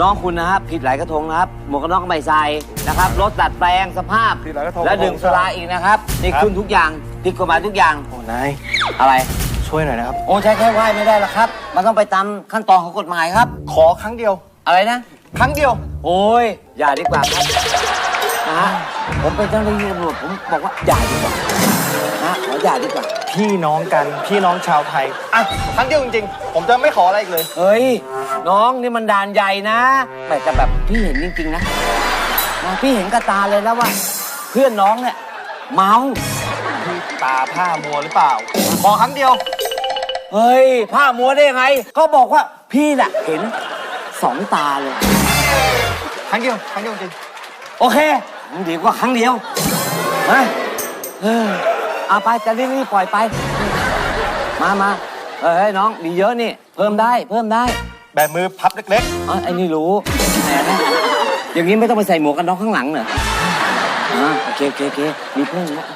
น้องคุณนะครับผิดหลายกระทงนะครับ หมวกกันน็อกก็ไม่ใส่นะครับรถดัดแปลงสภาพผิดหลายกระทงและดื่มสุราอีกนะครับนี่ครับคุณทุกอย่างผิดกฎหมายทุกอย่างโอ้นายอะไรช่วยหน่อยนะครับโอ้ใช้แค่ไหว้ไม่ได้หรอกครับ มันต้องไปตามขั้นตอนของกฎหมายครับ ขอครั้งเดียวอะไรนะ ครั้งเดียว โอ้ยอย่าดีกว่าครับนะฮะ ผมเป็นเจ้าหน้าที่ตำรวจผมบอกว่าอย่าดีกว่านะขออย่าดีกว่า พี่น้องกันพี่น้องชาวไทยอะครั้งเดียวจริงๆ ผมจะไม่ขออะไรอีกเลย เฮ้ย น้องนี่มันด่านใหญ่นะแต่แต่แบบพี่เห็นจริง ๆ นะนะพี่เห็นกับตาเลยนะว่า เพื่อนน้องเนี่ยเมาพี่ตาผ้ามัวหรือเปล่า ขอครั้งเดียว เฮ้ย ผ้ามัวได้ยังไงเขาบอกว่าพี่น่ะเห็นสองตาเลย ครั้งเดียวครั้งเดียวจริง โอเค มันดีกว่าครั้งเดียวมาเออเอาไปจะรีบๆปล่อยไป มามาเฮ้ยน้องมีเยอะนี่ เพิ่มได้ เพิ่มได้แบบมือพับเล็กอ๋อไอ้นี่รู้แหมนะอย่างนี้ไม่ต้องไปใส่หมวกกันน็อกข้างหลังเหรออ่าโอเคโอเคโอเคมีเพิ่มแล้ว